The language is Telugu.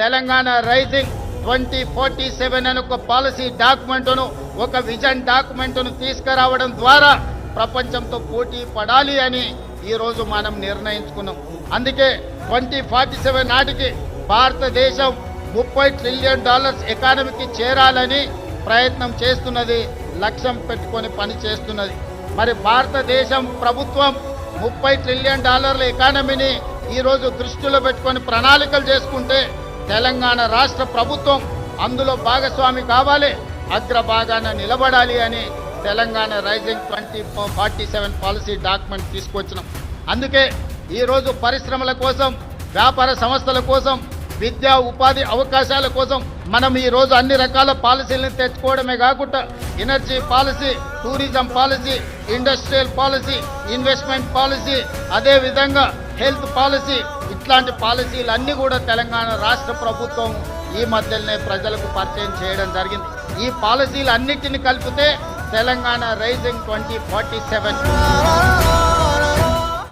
Telangana rising twenty forty seven అనే ఒక పాలసీ డాక్యుమెంట్ను ఒక విజన్ డాక్యుమెంట్ను తీసుకురావడం ద్వారా ప్రపంచంతో పోటీ పడాలి అని ఈ రోజు మనం నిర్ణయించుకున్నాం. అందుకే ట్వంటీ ఫార్టీ సెవెన్ నాటికి భారతదేశం ముప్పై ట్రిలియన్ డాలర్స్ ఎకానమీకి చేరాలని ప్రయత్నం చేస్తున్నది లక్ష్యం పెట్టుకొని పని చేస్తున్నది. మరి భారతదేశం ప్రభుత్వం ముప్పై ట్రిలియన్ డాలర్ల ఎకానమీని ఈరోజు దృష్టిలో పెట్టుకొని ప్రణాళికలు చేసుకుంటే తెలంగాణ రాష్ట్ర ప్రభుత్వం అందులో భాగస్వామి కావాలి అగ్రభాగాన నిలబడాలి అని Telangana rising twenty forty seven policy document తీసుకొచ్చినాం. అందుకే ఈరోజు పరిశ్రమల కోసం వ్యాపార సంస్థల కోసం విద్యా ఉపాధి అవకాశాల కోసం మనం ఈ రోజు అన్ని రకాల పాలసీలను తెచ్చుకోవడమే కాకుండా energy policy tourism policy industrial policy investment policy అదేవిధంగా హెల్త్ పాలసీ ఇట్లాంటి పాలసీలు అన్ని కూడా తెలంగాణ రాష్ట్ర ప్రభుత్వం ఈ మధ్యనే ప్రజలకు పరిచయం చేయడం జరిగింది. ఈ పాలసీలు అన్నిటిని కలిపితే Telangana rising twenty forty seven